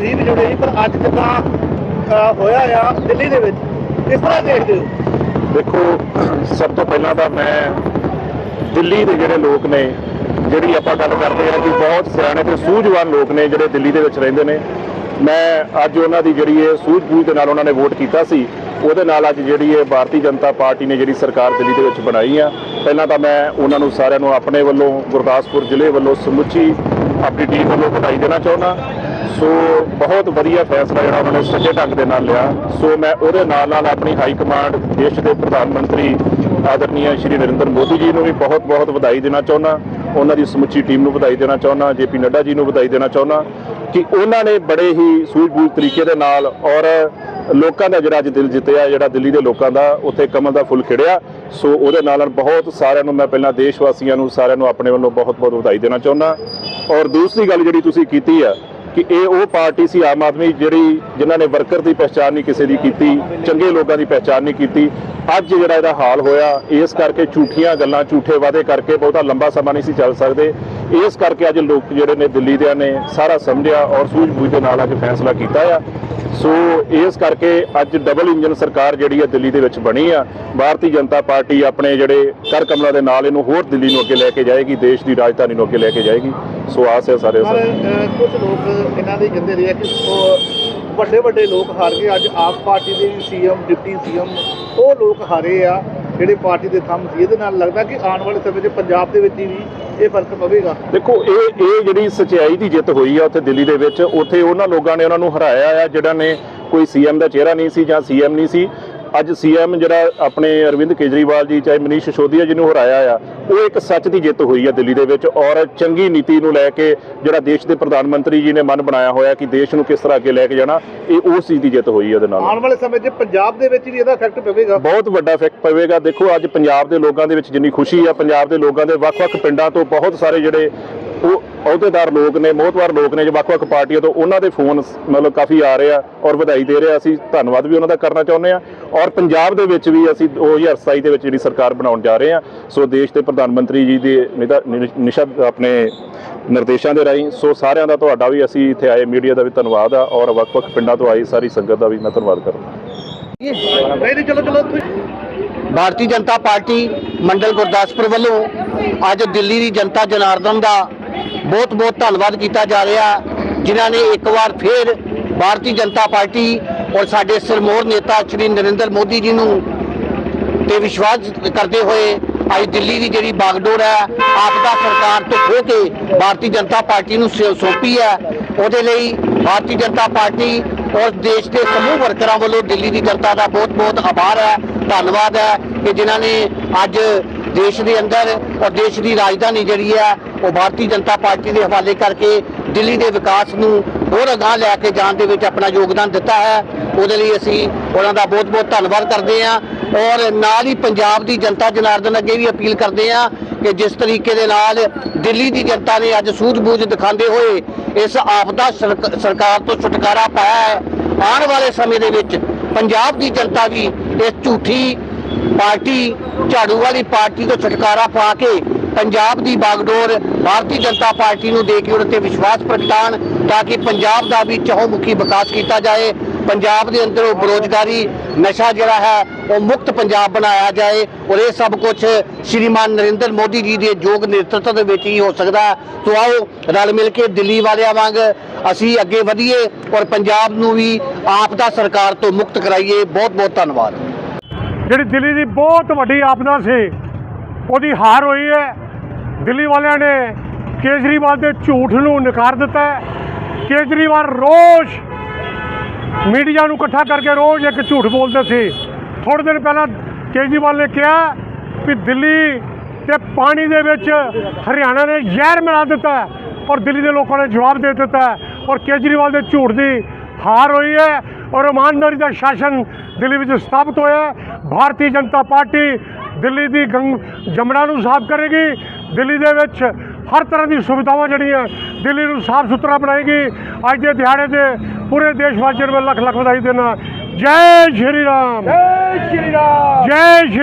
ਤੁਸੀਂ ਜੁੜੇ ਸੀ, ਪਰ ਅੱਜ ਜਿੱਦਾਂ ਹੋਇਆ ਆ ਦਿੱਲੀ ਦੇ ਵਿੱਚ, ਕਿਸ ਤਰ੍ਹਾਂ ਦੇਖਦੇ ਹੋ? ਦੇਖੋ, ਸਭ ਤੋਂ ਪਹਿਲਾਂ ਤਾਂ ਮੈਂ ਦਿੱਲੀ ਦੇ ਜਿਹੜੇ ਲੋਕ ਨੇ, ਜਿਹੜੀ ਆਪਾਂ ਗੱਲ ਕਰਦੇ ਹਾਂ ਕਿ ਬਹੁਤ ਸਿਆਣੇ ਤੇ ਸੂਝਵਾਨ ਲੋਕ ਨੇ ਜਿਹੜੇ ਦਿੱਲੀ ਦੇ ਵਿੱਚ ਰਹਿੰਦੇ ਨੇ। ਮੈਂ ਅੱਜ ਉਹਨਾਂ ਦੀ ਜਿਹੜੀ ਇਹ ਸੂਝ-ਬੂਝ ਦੇ ਨਾਲ ਉਹਨਾਂ ਨੇ ਵੋਟ ਕੀਤਾ ਸੀ, ਉਹਦੇ ਨਾਲ ਅੱਜ ਜਿਹੜੀ ਇਹ ਭਾਰਤੀ ਜਨਤਾ ਪਾਰਟੀ ਨੇ ਜਿਹੜੀ ਸਰਕਾਰ ਦਿੱਲੀ ਦੇ ਵਿੱਚ ਬਣਾਈ ਆ। ਪਹਿਲਾਂ ਤਾਂ ਮੈਂ ਉਹਨਾਂ ਨੂੰ ਸਾਰਿਆਂ ਨੂੰ ਆਪਣੇ ਵੱਲੋਂ ਗੁਰਦਾਸਪੁਰ ਜ਼ਿਲ੍ਹੇ ਵੱਲੋਂ ਸਮੁੱਚੀ ਆਪਣੀ ਟੀਮ ਵੱਲੋਂ ਵਧਾਈ ਦੇਣਾ ਚਾਹੁੰਦਾ। ਸੋ ਬਹੁਤ ਵਧੀਆ ਫੈਸਲਾ ਜਿਹੜਾ ਉਹਨਾਂ ਨੇ ਸੱਚੇ ਢੰਗ ਦੇ ਨਾਲ ਲਿਆ। ਸੋ ਮੈਂ ਉਹਦੇ ਨਾਲ ਨਾਲ ਆਪਣੀ ਹਾਈ ਕਮਾਂਡ ਦੇਸ਼ ਦੇ ਪ੍ਰਧਾਨ ਮੰਤਰੀ ਆਦਰਨੀय ਸ਼੍ਰੀ ਨਰਿੰਦਰ ਮੋਦੀ ਜੀ ਨੂੰ ਵੀ ਬਹੁਤ ਬਹੁਤ ਵਧਾਈ ਦੇਣਾ ਚਾਹੁੰਦਾ। ਉਹਨਾਂ ਦੀ ਸਮੁੱਚੀ ਟੀਮ ਨੂੰ ਵਧਾਈ ਦੇਣਾ ਚਾਹੁੰਦਾ। ਜੇਪੀ ਨੱਡਾ ਜੀ ਨੂੰ ਵਧਾਈ ਦੇਣਾ ਚਾਹੁੰਦਾ ਕਿ ਉਹਨਾਂ ਨੇ ਬੜੇ ਹੀ ਸੂਝ-ਬੂਝ ਤਰੀਕੇ ਦੇ ਨਾਲ ਔਰ ਲੋਕਾਂ ਦਾ ਜਿਹੜਾ ਅੱਜ ਦਿਲ ਜਿੱਤਿਆ, ਜਿਹੜਾ ਦਿੱਲੀ ਦੇ ਲੋਕਾਂ ਦਾ, ਉੱਥੇ ਕਮਲ ਦਾ ਫੁੱਲ ਖਿੜਿਆ। ਸੋ ਉਹਦੇ ਨਾਲ ਨਾਲ ਬਹੁਤ ਸਾਰਿਆਂ ਨੂੰ ਮੈਂ ਪਹਿਲਾਂ ਦੇਸ਼ ਵਾਸੀਆਂ ਨੂੰ, ਸਾਰਿਆਂ ਨੂੰ ਆਪਣੇ ਵੱਲੋਂ ਬਹੁਤ-ਬਹੁਤ ਵਧਾਈ ਦੇਣਾ ਚਾਹੁੰਦਾ। ਔਰ ਦੂਸਰੀ ਗੱਲ ਜਿਹੜੀ ਤੁਸੀਂ ਕੀਤੀ ਆ ਕਿ ਇਹ ਉਹ ਪਾਰਟੀ ਸੀ ਆਮ ਆਦਮੀ ਜਿਹੜੀ ਜਿਨ੍ਹਾਂ ਨੇ ਵਰਕਰ ਦੀ ਪਛਾਣ ਨਹੀਂ ਕਿਸੇ ਦੀ ਕੀਤੀ, ਚੰਗੇ ਲੋਕਾਂ ਦੀ ਪਛਾਣ ਨਹੀਂ ਕੀਤੀ। ਅੱਜ ਜਿਹੜਾ ਇਹਦਾ ਹਾਲ ਹੋਇਆ, ਇਸ ਕਰਕੇ ਝੂਠੀਆਂ ਗੱਲਾਂ, ਝੂਠੇ ਵਾਅਦੇ ਕਰਕੇ ਬਹੁਤਾ ਲੰਬਾ ਸਮਾਂ ਨਹੀਂ ਸੀ ਚੱਲ ਸਕਦੇ। ਇਸ ਕਰਕੇ ਅੱਜ ਲੋਕ ਜਿਹੜੇ ਨੇ ਦਿੱਲੀ ਦੇ ਨੇ ਸਾਰਾ ਸਮਝਿਆ ਔਰ ਸੂਝ-ਬੂਝ ਦੇ ਨਾਲ ਅੱਜ ਫੈਸਲਾ ਕੀਤਾ ਆ। ਸੋ ਇਸ ਕਰਕੇ ਅੱਜ ਡਬਲ ਇੰਜਨ ਸਰਕਾਰ ਜਿਹੜੀ ਹੈ ਦਿੱਲੀ ਦੇ ਵਿੱਚ ਬਣੀ ਆ। ਭਾਰਤੀ ਜਨਤਾ ਪਾਰਟੀ ਆਪਣੇ ਜਿਹੜੇ ਕਰ ਕਮਲਾਂ ਦੇ ਨਾਲ ਇਹਨੂੰ ਹੋਰ ਦਿੱਲੀ ਨੂੰ ਅੱਗੇ ਲੈ ਕੇ ਜਾਏਗੀ, ਦੇਸ਼ ਦੀ ਰਾਜਧਾਨੀ ਨੂੰ ਅੱਗੇ ਲੈ ਕੇ ਜਾਏਗੀ। ਸੋ ਆਸ ਹੈ ਸਾਰੇ ਪਰ ਕੁਝ ਲੋਕ ਇਹਨਾਂ ਦੇ ਕਹਿੰਦੇ ਰਹੇ ਆ ਕਿ ਉਹ ਵੱਡੇ ਵੱਡੇ ਲੋਕ ਹਾਰ ਗਏ। ਅੱਜ ਆਪ ਪਾਰਟੀ ਦੇ ਸੀਐਮ ਡਿਪਟੀ ਸੀਐਮ ਉਹ ਲੋਕ ਹਾਰੇ ਆ ਜਿਹੜੇ ਪਾਰਟੀ ਦੇ ਥੰਮ ਸੀ। ਇਹਦੇ ਨਾਲ ਲੱਗਦਾ ਕਿ ਆਉਣ ਵਾਲੇ ਸਮੇਂ 'ਚ ਪੰਜਾਬ ਦੇ ਵਿੱਚ ਵੀ ਇਹ ਫ਼ਰਕ ਪਵੇਗਾ। ਦੇਖੋ ਇਹ ਇਹ ਜਿਹੜੀ ਸਚਾਈ ਦੀ ਜਿੱਤ ਹੋਈ ਆ ਉੱਥੇ ਦਿੱਲੀ ਦੇ ਵਿੱਚ ਉੱਥੇ ਉਹਨਾਂ ਲੋਕਾਂ ਨੇ ਉਹਨਾਂ ਨੂੰ ਹਰਾਇਆ ਆ ਜਿਹੜਾ ਨੇ ਕੋਈ ਸੀਐਮ ਦਾ ਚਿਹਰਾ ਨਹੀਂ ਸੀ ਜਾਂ ਸੀਐਮ ਨਹੀਂ ਸੀ। ਅੱਜ ਸੀਐਮ ਜਿਹੜਾ ਆਪਣੇ ਅਰਵਿੰਦ ਕੇਜਰੀਵਾਲ ਜੀ ਚਾਹੇ ਮਨੀਸ਼ ਸਿਸੋਦੀਆ ਜੀ ਨੂੰ ਹਰਾਇਆ ਆ ਉਹ ਇੱਕ ਸੱਚ ਦੀ ਜਿੱਤ ਹੋਈ ਆ ਦਿੱਲੀ ਦੇ ਵਿੱਚ ਔਰ ਚੰਗੀ ਨੀਤੀ ਨੂੰ ਲੈ ਕੇ ਜਿਹੜਾ ਦੇਸ਼ ਦੇ ਪ੍ਰਧਾਨ ਮੰਤਰੀ ਜੀ ਨੇ ਮਨ ਬਣਾਇਆ ਹੋਇਆ ਕਿ ਦੇਸ਼ ਨੂੰ ਕਿਸ ਤਰ੍ਹਾਂ ਅੱਗੇ ਲੈ ਕੇ ਜਾਣਾ ਇਹ ਉਸ ਚੀਜ਼ ਦੀ ਜਿੱਤ ਹੋਈ ਆ ਉਹਦੇ ਨਾਲ। ਆਉਣ ਵਾਲੇ ਸਮੇਂ 'ਚ ਪੰਜਾਬ ਦੇ ਵਿੱਚ ਵੀ ਇਹਦਾ ਇਫੈਕਟ ਪਵੇਗਾ। ਬਹੁਤ ਵੱਡਾ ਇਫੈਕਟ ਪਵੇਗਾ। ਦੇਖੋ ਅੱਜ ਪੰਜਾਬ ਦੇ ਲੋਕਾਂ ਦੇ ਵਿੱਚ ਜਿੰਨੀ ਖੁਸ਼ੀ ਆ ਪੰਜਾਬ ਦੇ ਲੋਕਾਂ ਦੇ ਵੱਖ-ਵੱਖ ਪਿੰਡਾਂ ਤੋਂ ਬਹੁਤ ਸਾਰੇ ਜਿਹੜੇ ਉਹ ਅਹੁਦੇਦਾਰ ਲੋਕ ਨੇ ਮੋਹਤਵਾਰ ਲੋਕ ਨੇ ਜੋ ਵੱਖ-ਵੱਖ ਪਾਰਟੀਆਂ ਤੋਂ ਉਹਨਾਂ ਦੇ ਫੋਨ ਮਤਲਬ ਕਾਫੀ ਆ ਰਹੇ ਆ ਔਰ ਵਧਾਈ ਦੇ ਰਹੇ ਆ। ਅਸੀਂ ਧੰਨਵਾਦ ਵੀ ਉਹਨਾਂ ਦਾ ਕਰਨਾ ਚਾਹੁੰਦੇ ਆ ਔਰ ਪੰਜਾਬ ਦੇ ਵਿੱਚ ਵੀ ਅਸੀਂ 2027 ਦੇ ਵਿੱਚ ਜਿਹੜੀ ਸਰਕਾਰ ਬਣਾਉਣ ਜਾ ਰਹੇ ਆ ਸੋ ਦੇਸ਼ ਦੇ ਪ੍ਰਧਾਨ ਮੰਤਰੀ ਜੀ ਦੇ ਨਿਦਾ- ਨਿ- ਨਿਸ਼ਦ ਆਪਣੇ ਨਿਰਦੇਸ਼ਾਂ ਦੇ ਰਾਹੀਂ ਸੋ ਸਾਰਿਆਂ ਦਾ ਤੁਹਾਡਾ ਵੀ ਅਸੀਂ ਇੱਥੇ ਆਏ ਮੀਡੀਆ ਦਾ ਵੀ ਧੰਨਵਾਦ ਆ ਔਰ ਵੱਖ-ਵੱਖ ਪਿੰਡਾਂ ਤੋਂ ਆਈ ਸਾਰੀ ਸੰਗਤ ਦਾ ਵੀ ਮੈਂ ਧੰਨਵਾਦ ਕਰਦਾ। ਨਹੀਂ ਨਹੀਂ ਚਲੋ ਚਲੋ ਤੁਸੀਂ ਭਾਰਤੀ ਜਨਤਾ ਪਾਰਟੀ ਮੰਡਲ ਗੁਰਦਾਸਪੁਰ ਵੱਲੋਂ ਅੱਜ ਦਿੱਲੀ ਦੀ ਜਨਤਾ ਜਨਾਰਦਨ ਦਾ ਬਹੁਤ ਬਹੁਤ ਧੰਨਵਾਦ ਕੀਤਾ ਜਾ ਰਿਹਾ। ਜਿਨ੍ਹਾਂ ਨੇ ਇੱਕ ਵਾਰ ਫਿਰ ਭਾਰਤੀ ਜਨਤਾ ਪਾਰਟੀ ਔਰ ਸਾਡੇ ਸਿਰਮੌਰ ਨੇਤਾ ਸ਼੍ਰੀ ਨਰਿੰਦਰ ਮੋਦੀ ਜੀ ਨੂੰ ਤੇ ਵਿਸ਼ਵਾਸ ਕਰਦੇ ਹੋਏ ਅੱਜ ਦਿੱਲੀ ਦੀ ਜਿਹੜੀ ਬਾਗਡੋਰ ਹੈ ਆਪਦਾ ਸਰਕਾਰ ਤੋਂ ਖੋ ਕੇ ਭਾਰਤੀ ਜਨਤਾ ਪਾਰਟੀ ਨੂੰ ਸੌਂਪੀ ਹੈ। ਉਹਦੇ ਲਈ ਭਾਰਤੀ ਜਨਤਾ ਪਾਰਟੀ ਔਰ ਦੇਸ਼ ਦੇ ਸਮੂਹ ਵਰਕਰਾਂ ਵੱਲੋਂ ਦਿੱਲੀ ਦੀ ਜਨਤਾ ਦਾ ਬਹੁਤ ਬਹੁਤ ਆਭਾਰ ਹੈ, ਧੰਨਵਾਦ ਹੈ ਕਿ ਜਿਨ੍ਹਾਂ ਨੇ ਅੱਜ ਦੇਸ਼ ਦੇ ਅੰਦਰ ਔਰ ਦੇਸ਼ ਦੀ ਰਾਜਧਾਨੀ ਜਿਹੜੀ ਹੈ ਉਹ ਭਾਰਤੀ ਜਨਤਾ ਪਾਰਟੀ ਦੇ ਹਵਾਲੇ ਕਰਕੇ ਦਿੱਲੀ ਦੇ ਵਿਕਾਸ ਨੂੰ ਹੋਰ ਅਗਾਂਹ ਲੈ ਕੇ ਜਾਣ ਦੇ ਵਿੱਚ ਆਪਣਾ ਯੋਗਦਾਨ ਦਿੱਤਾ ਹੈ। ਉਹਦੇ ਲਈ ਅਸੀਂ ਉਹਨਾਂ ਦਾ ਬਹੁਤ ਬਹੁਤ ਧੰਨਵਾਦ ਕਰਦੇ ਹਾਂ ਔਰ ਨਾਲ ਹੀ ਪੰਜਾਬ ਦੀ ਜਨਤਾ ਜਨਾਰਦਨ ਅੱਗੇ ਵੀ ਅਪੀਲ ਕਰਦੇ ਹਾਂ ਕਿ ਜਿਸ ਤਰੀਕੇ ਦੇ ਨਾਲ ਦਿੱਲੀ ਦੀ ਜਨਤਾ ਨੇ ਅੱਜ ਸੂਝ-ਬੂਝ ਦਿਖਾਉਂਦੇ ਹੋਏ ਇਸ ਆਪਦਾ ਸਰਕਾਰ ਤੋਂ ਛੁਟਕਾਰਾ ਪਾਇਆ ਹੈ। ਆਉਣ ਵਾਲੇ ਸਮੇਂ ਦੇ ਵਿੱਚ ਪੰਜਾਬ ਦੀ ਜਨਤਾ ਵੀ ਇਸ ਝੂਠੀ ਪਾਰਟੀ, ਝਾੜੂ ਵਾਲੀ ਪਾਰਟੀ ਤੋਂ ਛੁਟਕਾਰਾ ਪਾ ਕੇ ਪੰਜਾਬ ਦੀ ਬਾਗਡੋਰ ਭਾਰਤੀ ਜਨਤਾ ਪਾਰਟੀ ਨੂੰ ਦੇ ਕੇ ਉਹਨਾਂ ਤੇ ਵਿਸ਼ਵਾਸ ਪ੍ਰਗਟਾਉਣ ਤਾਂ ਕਿ ਪੰਜਾਬ ਦਾ ਵੀ ਚਹੁੰਮੁਖੀ ਵਿਕਾਸ ਕੀਤਾ ਜਾਏ। ਪੰਜਾਬ ਦੇ ਅੰਦਰ ਉਹ ਬੇਰੁਜ਼ਗਾਰੀ ਨਸ਼ਾ ਜਿਹੜਾ ਹੈ, ਉਹ ਮੁਕਤ ਪੰਜਾਬ ਬਣਾਇਆ ਜਾਏ। ਔਰ ਇਹ ਸਭ ਕੁਝ ਸ਼੍ਰੀਮਾਨ ਨਰਿੰਦਰ ਮੋਦੀ ਜੀ ਦੇ ਯੋਗ ਨੇਤਰਤਵ ਦੇ ਵਿੱਚ ਹੀ ਹੋ ਸਕਦਾ ਹੈ। ਸੋ ਆਓ, ਰਲ ਮਿਲ ਕੇ ਦਿੱਲੀ ਵਾਲਿਆਂ ਵਾਂਗ ਅਸੀਂ ਅੱਗੇ ਵਧੀਏ ਔਰ ਪੰਜਾਬ ਨੂੰ ਵੀ ਆਪ ਦਾ ਸਰਕਾਰ ਤੋਂ ਮੁਕਤ ਕਰਾਈਏ। ਬਹੁਤ ਬਹੁਤ ਧੰਨਵਾਦ। ਜਿਹੜੀ ਦਿੱਲੀ ਦੀ ਬਹੁਤ ਵੱਡੀ ਆਪਦਾ ਸੀ ਉਹਦੀ ਹਾਰ ਹੋਈ ਹੈ। ਦਿੱਲੀ ਵਾਲਿਆਂ ਨੇ ਕੇਜਰੀਵਾਲ ਦੇ ਝੂਠ ਨੂੰ ਨਕਾਰ ਦਿੱਤਾ ਹੈ। ਕੇਜਰੀਵਾਲ ਰੋਜ਼ ਮੀਡੀਆ ਨੂੰ ਇਕੱਠਾ ਕਰਕੇ ਰੋਜ਼ ਇੱਕ ਝੂਠ ਬੋਲਦੇ ਸੀ। ਥੋੜੇ ਦਿਨ ਪਹਿਲਾਂ ਕੇਜਰੀਵਾਲ ਨੇ ਕਿਹਾ ਕਿ ਦਿੱਲੀ ਤੇ ਪਾਣੀ ਦੇ ਵਿੱਚ ਹਰਿਆਣਾ ਨੇ ਜ਼ਹਿਰ ਮਿਲਾ ਦਿੱਤਾ ਔਰ ਦਿੱਲੀ ਦੇ ਲੋਕਾਂ ਨੇ ਜਵਾਬ ਦੇ ਦਿੱਤਾ ਔਰ ਕੇਜਰੀਵਾਲ ਦੇ ਝੂਠ ਦੀ ਹਾਰ ਹੋਈ ਹੈ ਔਰ ਇਮਾਨਦਾਰੀ ਦਾ ਸ਼ਾਸਨ ਦਿੱਲੀ ਵਿੱਚ ਸਥਾਪਿਤ ਹੋਇਆ ਭਾਰਤੀ ਜਨਤਾ ਪਾਰਟੀ ਦਿੱਲੀ ਦੀ ਗੰਗ ਜਮਨਾ ਨੂੰ ਸਾਫ਼ ਕਰੇਗੀ। ਦਿੱਲੀ ਦੇ ਵਿੱਚ ਹਰ ਤਰ੍ਹਾਂ ਦੀ ਸੁਵਿਧਾਵਾਂ ਜਿਹੜੀਆਂ ਦਿੱਲੀ ਨੂੰ ਸਾਫ਼ ਸੁਥਰਾ ਬਣਾਏਗੀ। ਅੱਜ ਦੇ ਦਿਹਾੜੇ ਤੇ ਪੂਰੇ ਦੇਸ਼ ਵਾਸੀਆਂ ਨੂੰ ਲੱਖ ਲੱਖ ਵਧਾਈ ਦੇਣਾ ਜੈ ਸ਼੍ਰੀ ਰਾਮ। ਜੈ ਸ਼੍ਰੀ ਰਾਮ। ਜੈ ਸ਼੍ਰੀ